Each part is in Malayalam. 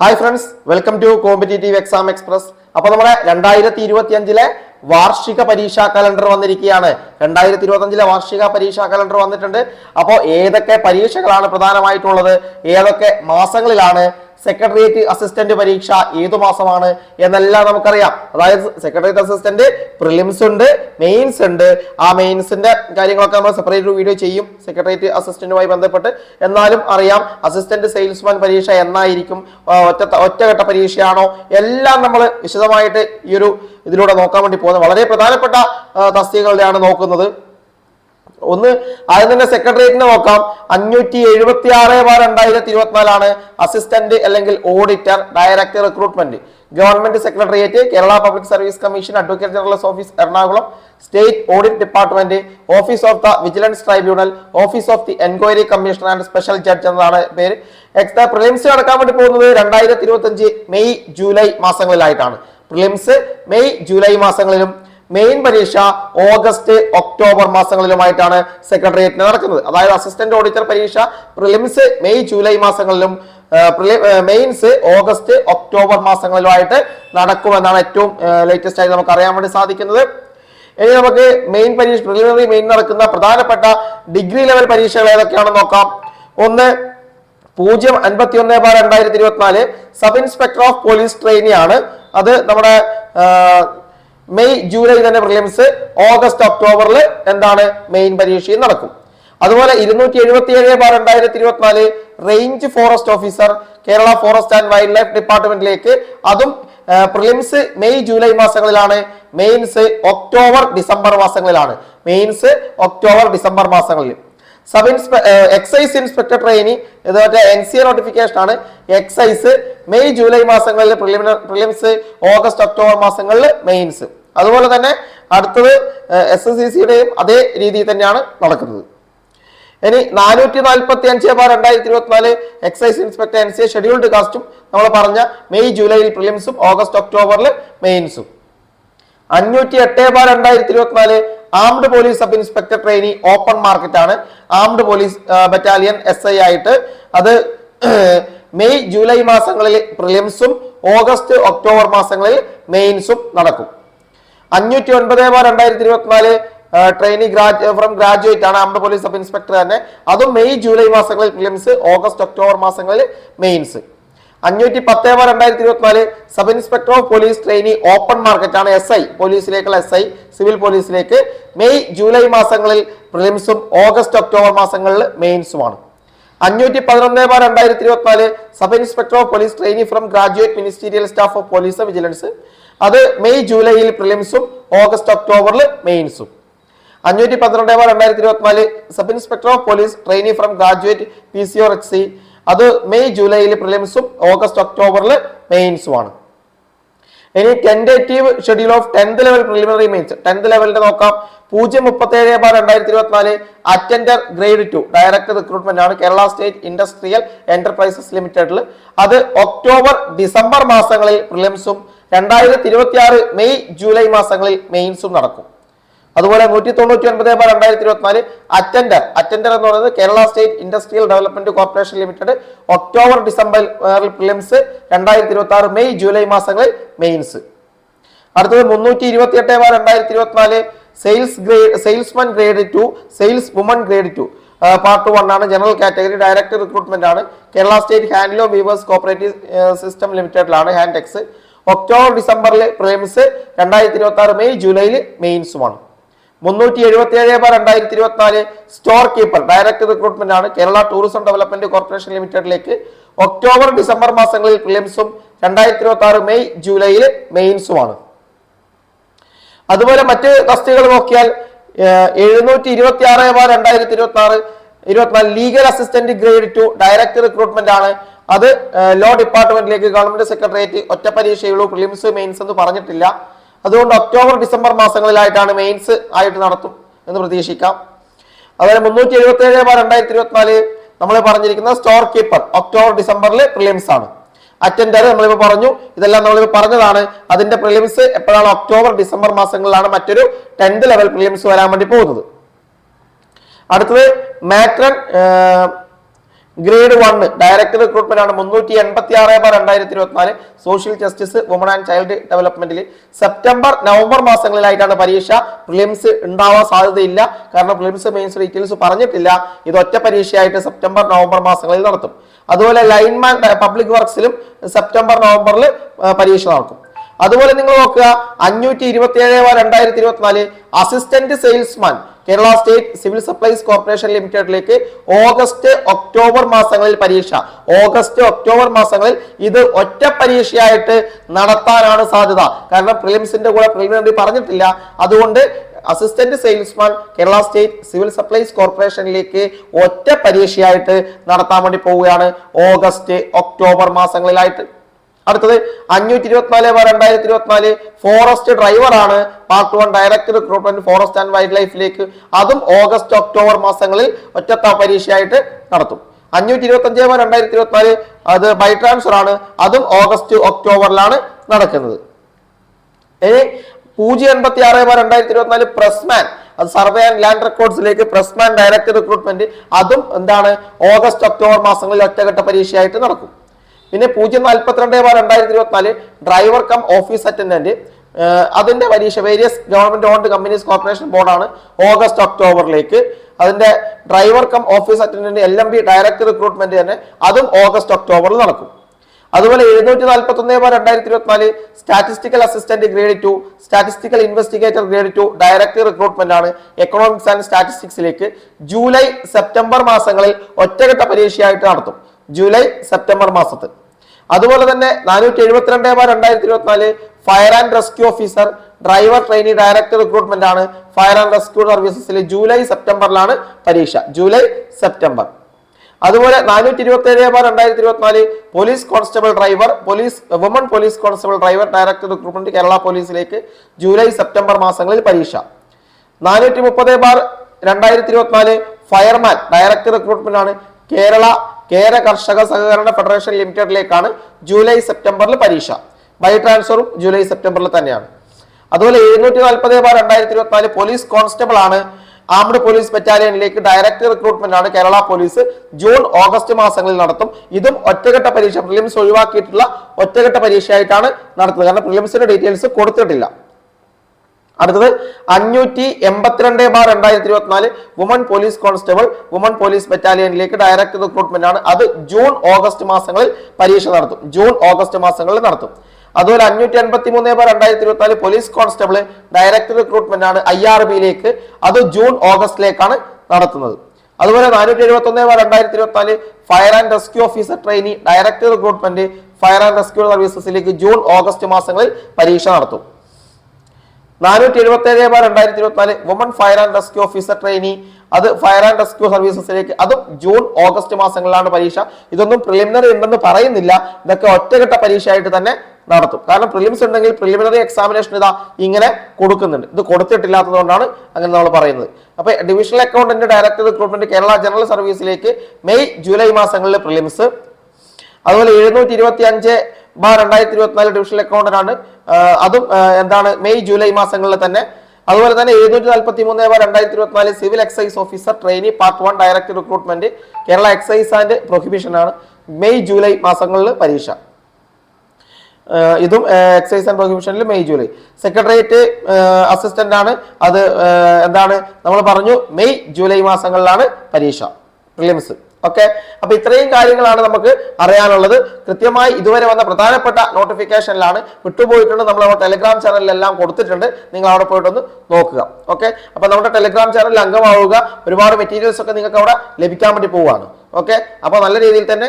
Hi friends welcome to competitive exam express അപ്പൊ നമ്മുടെ രണ്ടായിരത്തി ഇരുപത്തി അഞ്ചിലെ വാർഷിക പരീക്ഷാ കലണ്ടർ വന്നിരിക്കുകയാണ്. രണ്ടായിരത്തി ഇരുപത്തി അഞ്ചിലെ വാർഷിക പരീക്ഷാ കലണ്ടർ വന്നിട്ടുണ്ട്. അപ്പോൾ ഏതൊക്കെ പരീക്ഷകളാണ് പ്രധാനമായിട്ടുള്ളത്? ഏതൊക്കെ മാസങ്ങളിലാണ് സെക്രട്ടേറിയറ്റ് അസിസ്റ്റന്റ് പരീക്ഷ ഏതു മാസമാണ് എന്നെല്ലാം നമുക്കറിയാം. അതായത് സെക്രട്ടേറിയറ്റ് അസിസ്റ്റന്റ് പ്രിലിംസ് ഉണ്ട് മെയിൻസ് ഉണ്ട്. ആ മെയിൻസിന്റെ കാര്യങ്ങളൊക്കെ നമ്മൾ സെപ്പറേറ്റ് വീഡിയോ ചെയ്യും സെക്രട്ടേറിയറ്റ് അസിസ്റ്റന്റുമായി ബന്ധപ്പെട്ട്. എന്നാലും അറിയാം അസിസ്റ്റന്റ് സെയിൽസ്മാൻ പരീക്ഷ എന്നായിരിക്കും ഒറ്റ ഒറ്റഘട്ട പരീക്ഷയാണോ? എല്ലാം നമ്മൾ വിശദമായിട്ട് ഈ ഒരു ഇതിലൂടെ നോക്കാൻ വേണ്ടി പോകുന്നത്. വളരെ പ്രധാനപ്പെട്ട തസ്തികകളുടെയാണ് നോക്കുന്നത്. ഒന്ന് ആദ്യം തന്നെ സെക്രട്ടേറിയറ്റിനെ നോക്കാം. അഞ്ഞൂറ്റി എഴുപത്തി ആറ് ബാർ രണ്ടായിരത്തി ഇരുപത്തിനാലാണ് അസിസ്റ്റന്റ് അല്ലെങ്കിൽ auditor director recruitment. Government secretariat Kerala public service commission advocate general office Ernakulam state audit department office of the vigilance tribunal office of the enquiry commissioner and special judge എന്നതാണ് പേര്. എക്സ്ട്രാ പ്രിലിംസ് നടക്കാൻ വേണ്ടി പോകുന്നത് രണ്ടായിരത്തി ഇരുപത്തി മെയ് ജൂലൈ മാസങ്ങളിലായിട്ടാണ്. പ്രിലിംസ് മെയ് ജൂലൈ മാസങ്ങളിലും മെയിൻ പരീക്ഷ ഓഗസ്റ്റ് ഒക്ടോബർ മാസങ്ങളിലുമായിട്ടാണ് സെക്രട്ടേറിയറ്റിന് നടക്കുന്നത്. അതായത് അസിസ്റ്റന്റ് ഓഡിറ്റർ പരീക്ഷ പ്രിലിംസ് മെയ് ജൂലൈ മാസങ്ങളിലും മെയിൻസ് ഓഗസ്റ്റ് ഒക്ടോബർ മാസങ്ങളിലുമായിട്ട് നടക്കുമെന്നാണ് ഏറ്റവും ലേറ്റസ്റ്റ് ആയിട്ട് നമുക്ക് അറിയാൻ വേണ്ടി സാധിക്കുന്നത്. ഇനി നമുക്ക് മെയിൻ പരീക്ഷ പ്രിലിമിനറി മെയിൻ നടക്കുന്ന പ്രധാനപ്പെട്ട ഡിഗ്രി ലെവൽ പരീക്ഷകൾ ഏതൊക്കെയാണെന്ന് നോക്കാം. ഒന്ന് പൂജ്യം അൻപത്തി ഒന്ന് ബാർ രണ്ടായിരത്തി ഇരുപത്തിനാല് സബ് ഇൻസ്പെക്ടർ ഓഫ് പോലീസ് ട്രെയിനിയാണ് അത് നമ്മുടെ മെയ് ജൂലൈ തന്നെ പ്രിലിംസ് ഓഗസ്റ്റ് ഒക്ടോബറിൽ എന്താണ് മെയിൻ പരീക്ഷയും നടക്കും. അതുപോലെ ഇരുന്നൂറ്റി എഴുപത്തി ഏഴ് ബാർ രണ്ടായിരത്തി ഇരുപത്തിനാല് range forest officer Kerala forest and wildlife ഡിപ്പാർട്ട്മെന്റിലേക്ക് അതും പ്രിലിംസ് മെയ് ജൂലൈ മാസങ്ങളിലാണ് മെയിൻസ് ഒക്ടോബർ ഡിസംബർ മാസങ്ങളിലാണ് മെയിൻസ് ഒക്ടോബർ ഡിസംബർ മാസങ്ങളിൽ. സബ് ഇൻസ്പെ എക്സൈസ് ഇൻസ്പെക്ടർ ട്രെയിനി ഇത് മറ്റേ എൻ സി എ നോട്ടിഫിക്കേഷൻ ആണ്. എക്സൈസ് മെയ് ജൂലൈ മാസങ്ങളിൽ പ്രിലിമിനർ പ്രിലിംസ് ഓഗസ്റ്റ് ഒക്ടോബർ മാസങ്ങളിൽ മെയിൻസ് അതുപോലെ തന്നെ അടുത്തത് എസ് എസ് സി സിയുടെയും അതേ രീതിയിൽ തന്നെയാണ് നടക്കുന്നത്. ഇനി നാനൂറ്റി നാൽപ്പത്തി അഞ്ച് ബാർ രണ്ടായിരത്തി ഇരുപത്തിനാല് excise inspector N C scheduled കാസ്റ്റും നമ്മൾ പറഞ്ഞ മെയ് ജൂലൈയിൽ പ്രിലിംസും ഓഗസ്റ്റ് ഒക്ടോബറിൽ മെയിൻസും. അഞ്ഞൂറ്റി എട്ട് ബാർ രണ്ടായിരത്തി ഇരുപത്തിനാല് armed police sub inspector trainee open market ആണ് armed police battalion S I ആയിട്ട് അത് മെയ് ജൂലൈ മാസങ്ങളിൽ പ്രിലിംസും ഓഗസ്റ്റ് ഒക്ടോബർ മാസങ്ങളിൽ മെയിൻസും നടക്കും. അഞ്ഞൂറ്റി ഒൻപത് ബാർ രണ്ടായിരത്തി ഇരുപത്തിനാല് ട്രെയിനി ഗ്രാജ് ഫ്രം ഗ്രാജുവേറ്റ് ആണ് അമ്പ പോലീസ് സബ് ഇൻസ്പെക്ടർ തന്നെ. അതും മെയ് ജൂലൈ മാസങ്ങളിൽ പ്രിലിംസ് ഓഗസ്റ്റ് ഒക്ടോബർ മാസങ്ങളിൽ മെയിൻസ് അഞ്ഞൂറ്റി പത്ത് ബാർ രണ്ടായിരത്തി ഇരുപത്തിനാല് sub inspector of police trainee open market ആണ് എസ് ഐ പോലീസിലേക്കുള്ള എസ് ഐ സിവിൽ പോലീസിലേക്ക് മെയ് ജൂലൈ മാസങ്ങളിൽ പ്രിലിംസും ഓഗസ്റ്റ് ഒക്ടോബർ മാസങ്ങളിൽ മെയിൻസുമാണ് അഞ്ഞൂറ്റി പതിനൊന്ന് ബാർ രണ്ടായിരത്തി ഇരുപത്തിനാല് sub inspector of police trainee from graduate ministerial staff of police vigilance അത് മെയ് ജൂലൈയിൽ പ്രിലിംസും ഓഗസ്റ്റ് ഒക്ടോബറിൽ മെയിൻസും. അഞ്ഞൂറ്റി പന്ത്രണ്ട് ബാർ രണ്ടായിരത്തി ഇരുപത്തിനാല് sub inspector of police trainee from graduate P C or H C അത് മെയ് ജൂലൈയിൽ പ്രിലിംസും ഓഗസ്റ്റ് ഒക്ടോബറിൽ മെയിൻസും ആണ് ഇനി tentative schedule of tenth level preliminary mains tenth ലെവലിന്റെ നോക്കാം. പൂജ്യം മുപ്പത്തി ഏഴ് ബാർ രണ്ടായിരത്തി ഇരുപത്തിനാല് attender grade two director recruitment ആണ് കേരള സ്റ്റേറ്റ് ഇൻഡസ്ട്രിയൽ എന്റർപ്രൈസസ് ലിമിറ്റഡിൽ അത് ഒക്ടോബർ ഡിസംബർ മാസങ്ങളിൽ പ്രിലിംസും രണ്ടായിരത്തി ഇരുപത്തി ആറ് മെയ് ജൂലൈ മാസങ്ങളിൽ മെയിൻസും നടക്കും. അതുപോലെ നൂറ്റി തൊണ്ണൂറ്റി ഒൻപത് ബാർ രണ്ടായിരത്തി ഇരുപത്തിനാല് അറ്റൻഡർ. അറ്റൻഡർ എന്ന് പറയുന്നത് Kerala state industrial development corporation limited October December prelims രണ്ടായിരത്തി ഇരുപത്തി ആറ് മെയ് ജൂലൈ മാസങ്ങളിൽ മെയിൻസ്. അടുത്തത് മുന്നൂറ്റി ഇരുപത്തി എട്ട് ബാർ രണ്ടായിരത്തി ഇരുപത്തിനാല് sales grade salesman grade two sales woman grade two. Part one ആണ് ജനറൽ കാറ്റഗറി ഡയറക്ടർ റിക്രൂട്ട്മെന്റ് ആണ് Kerala state handloom weavers cooperative system ലിമിറ്റഡിലാണ് Hantex October ഡിസംബറിൽ പ്രിലിംസ് രണ്ടായിരത്തി ഇരുപത്തി ആറ് മെയ് ജൂലൈയിൽ മെയിൻസുമാണ്. മുന്നൂറ്റി എഴുപത്തി ഏഴ് ബാർ രണ്ടായിരത്തി ഇരുപത്തിനാല് സ്റ്റോർ കീപ്പർ ഡയറക്ട് റിക്രൂട്ട്മെന്റ് ആണ് കേരള ടൂറിസം ഡെവലപ്മെന്റ് കോർപ്പറേഷൻ ലിമിറ്റഡിലേക്ക് ഒക്ടോബർ ഡിസംബർ മാസങ്ങളിൽ പ്രിലിംസും രണ്ടായിരത്തി ഇരുപത്തി ആറ് മെയ് ജൂലൈയിൽ മെയിൻസുമാണ്. അതുപോലെ മറ്റ് തസ്തികകൾ നോക്കിയാൽ എഴുന്നൂറ്റി ഇരുപത്തി ആറ് ബാർ രണ്ടായിരത്തി ഇരുപത്തി ആറ് ഇരുപത്തിനാല് legal assistant grade two direct recruitment ആണ് അത് ലോ ഡിപ്പാർട്ട്മെന്റിലേക്ക് ഗവൺമെന്റ് സെക്രട്ടേറിയറ്റ് ഒറ്റ പരീക്ഷയുള്ളൂ പ്രിലിംസ് മെയിൻസ് എന്ന് പറഞ്ഞിട്ടില്ല. അതുകൊണ്ട് ഒക്ടോബർ ഡിസംബർ മാസങ്ങളിലായിട്ടാണ് മെയിൻസ് ആയിട്ട് നടത്തും എന്ന് പ്രതീക്ഷിക്കാം. അതുപോലെ മുന്നൂറ്റി എഴുപത്തി ഏഴ് ബാർ രണ്ടായിരത്തി ഇരുപത്തിനാല് നമ്മൾ പറഞ്ഞിരിക്കുന്ന സ്റ്റോർ കീപ്പർ ഒക്ടോബർ ഡിസംബറിൽ പ്രിലിംസ് ആണ്. അറ്റൻഡർ നമ്മളിപ്പോൾ പറഞ്ഞു ഇതെല്ലാം നമ്മളിപ്പോൾ പറഞ്ഞതാണ്. അതിന്റെ പ്രിലിംസ് എപ്പോഴാണ് ഒക്ടോബർ ഡിസംബർ മാസങ്ങളിലാണ് മറ്റൊരു ടെൻത്ത് ലെവൽ പ്രിലിംസ് വരാൻ വേണ്ടി പോകുന്നത്. അടുത്തത് matron grade one direct recruitment ആണ് മുന്നൂറ്റി എൺപത്തി ആറ് ബാർ രണ്ടായിരത്തി ഇരുപത്തിനാല് social justice woman and child ഡെവലപ്മെന്റിൽ September November മാസങ്ങളിലായിട്ടാണ് പരീക്ഷ. പ്രിലിംസ് ഉണ്ടാവാൻ സാധ്യതയില്ല. കാരണം പ്രിലിംസ് മെയിൻസ് ഡീറ്റെയിൽസ് പറഞ്ഞിട്ടില്ല. ഇത് ഒറ്റ പരീക്ഷയായിട്ട് സെപ്റ്റംബർ നവംബർ മാസങ്ങളിൽ നടത്തും. അതുപോലെ ലൈൻമാൻ പബ്ലിക് വർക്സിലും സെപ്റ്റംബർ നവംബറിൽ പരീക്ഷ നടക്കും. അതുപോലെ നിങ്ങൾ നോക്കുക അഞ്ഞൂറ്റി ഇരുപത്തി ഏഴ് രണ്ടായിരത്തി ഇരുപത്തിനാല് assistant salesman Kerala state civil supplies corporation ലിമിറ്റഡിലേക്ക് ഓഗസ്റ്റ് ഒക്ടോബർ മാസങ്ങളിൽ പരീക്ഷ. ഓഗസ്റ്റ് ഒക്ടോബർ മാസങ്ങളിൽ ഇത് ഒറ്റ പരീക്ഷയായിട്ട് നടത്താനാണ് സാധ്യത. കാരണം പ്രിലിംസിന്റെ കൂടെ പ്രിലിമിനറി പറഞ്ഞിട്ടില്ല. അതുകൊണ്ട് assistant salesman Kerala state civil supplies കോർപ്പറേഷനിലേക്ക് ഒറ്റ പരീക്ഷയായിട്ട് നടത്താൻ വേണ്ടി പോവുകയാണ് ഓഗസ്റ്റ് ഒക്ടോബർ മാസങ്ങളിലായിട്ട്. അടുത്തത് അഞ്ഞൂറ്റി ഇരുപത്തിനാല് ബാർ രണ്ടായിരത്തി ഇരുപത്തിനാല് ഫോറസ്റ്റ് ഡ്രൈവർ ആണ്. Part one direct recruitment forest and wild ലൈഫിലേക്ക് അതും ഓഗസ്റ്റ് ഒക്ടോബർ മാസങ്ങളിൽ ഒറ്റത്താ പരീക്ഷയായിട്ട് നടത്തും. അഞ്ഞൂറ്റി ഇരുപത്തി അഞ്ച് ബാർ രണ്ടായിരത്തി ഇരുപത്തിനാല് അത് ബൈ ട്രാൻസ്ഫർ ആണ്. അതും ഓഗസ്റ്റ് ഒക്ടോബറിലാണ് നടക്കുന്നത്. ഇനി പൂജ്യം എൺപത്തി ആറ് ബാർ രണ്ടായിരത്തി ഇരുപത്തിനാല് പ്രസ്മാൻ. അത് സർവേ ആൻഡ് ലാൻഡ് റെക്കോർഡ്സിലേക്ക് പ്രസ്മാൻ ഡയറക്ട് റിക്രൂട്ട്മെന്റ് അതും എന്താണ്? ഓഗസ്റ്റ് ഒക്ടോബർ മാസങ്ങളിൽ ഒറ്റഘട്ട പരീക്ഷയായിട്ട് നടക്കും. പിന്നെ പൂജ്യം നാൽപ്പത്തിരണ്ട് ബാർ രണ്ടായിരത്തി ഇരുപത്തിനാല് ഡ്രൈവർ കം ഓഫീസ് അറ്റൻഡന്റ് അതിന്റെ പരീക്ഷ various government owned companies corporation ബോർഡാണ് ഓഗസ്റ്റ് ഒക്ടോബറിലേക്ക് അതിന്റെ driver cum office attendant L M B director recruitment തന്നെ അതും ഓഗസ്റ്റ് ഒക്ടോബറിൽ നടക്കും. അതുപോലെ എഴുന്നൂറ്റി നാൽപ്പത്തി ഒന്ന് ബാർ രണ്ടായിരത്തി ഇരുപത്തിനാല് statistical assistant grade two statistical investigator grade two director recruitment ആണ് എക്കണോമിക്സ് ആൻഡ് സ്റ്റാറ്റിസ്റ്റിക്സിലേക്ക് ജൂലൈ സെപ്റ്റംബർ മാസങ്ങളിൽ ഒറ്റഘട്ട പരീക്ഷയായിട്ട് നടത്തും. ജൂലൈ സെപ്റ്റംബർ മാസത്തിൽ. അതുപോലെ തന്നെ നാനൂറ്റി എഴുപത്തിരണ്ട് ബാർ രണ്ടായിരത്തി ഇരുപത്തിനാല് fire and rescue officer driver trainee director recruitment ആണ് ഫയർ ആൻഡ് റെസ്ക്യൂ സർവീസസിൽ ജൂലൈ സെപ്റ്റംബറിലാണ് പരീക്ഷ. July September. അതുപോലെ നാനൂറ്റി ഇരുപത്തി ഏഴ് ബാർ രണ്ടായിരത്തി ഇരുപത്തിനാല് police constable driver police woman police constable driver director recruitment Kerala പോലീസിലേക്ക് July September മാസങ്ങളിൽ പരീക്ഷ. നാനൂറ്റി മുപ്പത് ബാർ രണ്ടായിരത്തി ഇരുപത്തിനാല് ഫയർമാൻ ഡയറക്ടർ റിക്രൂട്ട്മെന്റ് ആണ് കേരള കേര കർഷക സഹകരണ ഫെഡറേഷൻ ലിമിറ്റഡിലേക്കാണ് ജൂലൈ സെപ്റ്റംബറിൽ പരീക്ഷ. ബൈ ട്രാൻസ്ഫറും ജൂലൈ സെപ്റ്റംബറിൽ തന്നെയാണ്. അതുപോലെ എഴുന്നൂറ്റി നാൽപ്പത് ബാർ രണ്ടായിരത്തി ഇരുപത്തി നാല് പോലീസ് കോൺസ്റ്റബിൾ ആണ് ആംഡ് പോലീസ് ബറ്റാലിയനിലേക്ക് ഡയറക്ട് റിക്രൂട്ട്മെന്റ് ആണ് കേരള പോലീസ് ജൂൺ ഓഗസ്റ്റ് മാസങ്ങളിൽ നടത്തും. ഇതും ഒറ്റഘട്ട പരീക്ഷ. പ്രിലിംസ് ഒഴിവാക്കിയിട്ടുള്ള ഒറ്റഘട്ട പരീക്ഷയായിട്ടാണ് നടത്തുന്നത്. കാരണം പ്രിലിംസിന്റെ ഡീറ്റെയിൽസ് കൊടുത്തിട്ടില്ല. അടുത്തത് അഞ്ഞൂറ്റി എൺപത്തിരണ്ട് ബാർ രണ്ടായിരത്തി ഇരുപത്തിനാല് woman police constable woman police ബറ്റാലിയനിലേക്ക് direct recruitment ആണ്. അത് ജൂൺ ഓഗസ്റ്റ് മാസങ്ങളിൽ പരീക്ഷ നടത്തും. ജൂൺ ഓഗസ്റ്റ് മാസങ്ങളിൽ നടത്തും. അതുപോലെ അഞ്ഞൂറ്റി എൺപത്തി മൂന്ന് ബാർ രണ്ടായിരത്തി ഇരുപത്തിനാല് പോലീസ് കോൺസ്റ്റബിൾ ഡയറക്ട് റിക്രൂട്ട്മെന്റ് ആണ് ഐ ആർ ബിയിലേക്ക്. അത് ജൂൺ ഓഗസ്റ്റിലേക്കാണ് നടത്തുന്നത്. അതുപോലെ നാനൂറ്റി എഴുപത്തി ഒന്ന് ബാർ രണ്ടായിരത്തി ഇരുപത്തിനാല് fire and rescue officer trainee direct recruitment fire and rescue സർവീസസിലേക്ക് June August മാസങ്ങളിൽ പരീക്ഷ നടത്തും. നാനൂറ്റി എഴുപത്തി ഏഴ് ബാർ രണ്ടായിരത്തി ഇരുപത്തിനാല് woman fire and rescue officer trainee അത് ഫയർ ആൻഡ് റെസ്ക്യൂ സർവീസസിലേക്ക് അതും ജൂൺ ഓഗസ്റ്റ് മാസങ്ങളിലാണ് പരീക്ഷ. ഇതൊന്നും പ്രിലിമിനറി ഉണ്ടെന്ന് പറയുന്നില്ല. ഇതൊക്കെ ഒറ്റഘട്ട പരീക്ഷയായിട്ട് തന്നെ നടത്തും. കാരണം പ്രിലിംസ് ഉണ്ടെങ്കിൽ പ്രിലിമിനറി എക്സാമിനേഷൻ ഇതാ ഇങ്ങനെ കൊടുക്കുന്നുണ്ട്. ഇത് കൊടുത്തിട്ടില്ലാത്തതുകൊണ്ടാണ് അങ്ങനെ നമ്മൾ പറയുന്നത്. അപ്പൊ divisional accountant director recruitment Kerala general സർവീസിലേക്ക് May July മാസങ്ങളിലെ പ്രിലിംസ് അതുപോലെ എഴുന്നൂറ്റി ഇരുപത്തി അഞ്ച് ബാർ രണ്ടായിരത്തി ഇരുപത്തിനാല് ഡിവിഷണൽ അക്കൗണ്ടന്റ് ആണ് അതും എന്താണ് മെയ് ജൂലൈ മാസങ്ങളിൽ തന്നെ. അതുപോലെ തന്നെ എഴുന്നൂറ്റി നാൽപ്പത്തി മൂന്ന് ബാർ രണ്ടായിരത്തി ഇരുപത്തിനാല് civil excise officer trainee part one director recruitment Kerala excise and prohibition ആണ് മെയ് ജൂലൈ മാസങ്ങളിൽ പരീക്ഷ. ഇതും എക്സൈസ് ആൻഡ് പ്രൊഹിബിഷനിൽ മെയ് ജൂലൈ. സെക്രട്ടേറിയറ്റ് അസിസ്റ്റന്റ് ആണ് അത് എന്താണ് നമ്മൾ പറഞ്ഞു മെയ് ജൂലൈ മാസങ്ങളിലാണ് പരീക്ഷ. പ്രിലിംസ്. ഓക്കെ? അപ്പൊ ഇത്രയും കാര്യങ്ങളാണ് നമുക്ക് അറിയാനുള്ളത്. കൃത്യമായി ഇതുവരെ വന്ന പ്രധാനപ്പെട്ട നോട്ടിഫിക്കേഷനിലാണ് വിട്ടുപോയിട്ടുണ്ട്. നമ്മൾ നമ്മുടെ ടെലിഗ്രാം ചാനലിലെല്ലാം കൊടുത്തിട്ടുണ്ട്. നിങ്ങൾ അവിടെ പോയിട്ടൊന്ന് നോക്കുക. ഓക്കെ? അപ്പൊ നമ്മുടെ ടെലിഗ്രാം ചാനലിൽ അംഗമാവുക. ഒരുപാട് മെറ്റീരിയൽസ് ഒക്കെ നിങ്ങൾക്ക് അവിടെ ലഭിക്കാൻ വേണ്ടി പോവുകയാണ്. ഓക്കെ? അപ്പൊ നല്ല രീതിയിൽ തന്നെ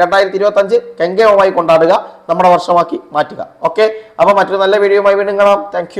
രണ്ടായിരത്തി ഇരുപത്തി അഞ്ച് കെങ്കേമമായി കൊണ്ടാടുക. നമ്മുടെ വർഷമാക്കി മാറ്റുക. ഓക്കെ? അപ്പൊ മറ്റൊരു നല്ല വീഡിയോയുമായി വീണ്ടും കാണാം. താങ്ക്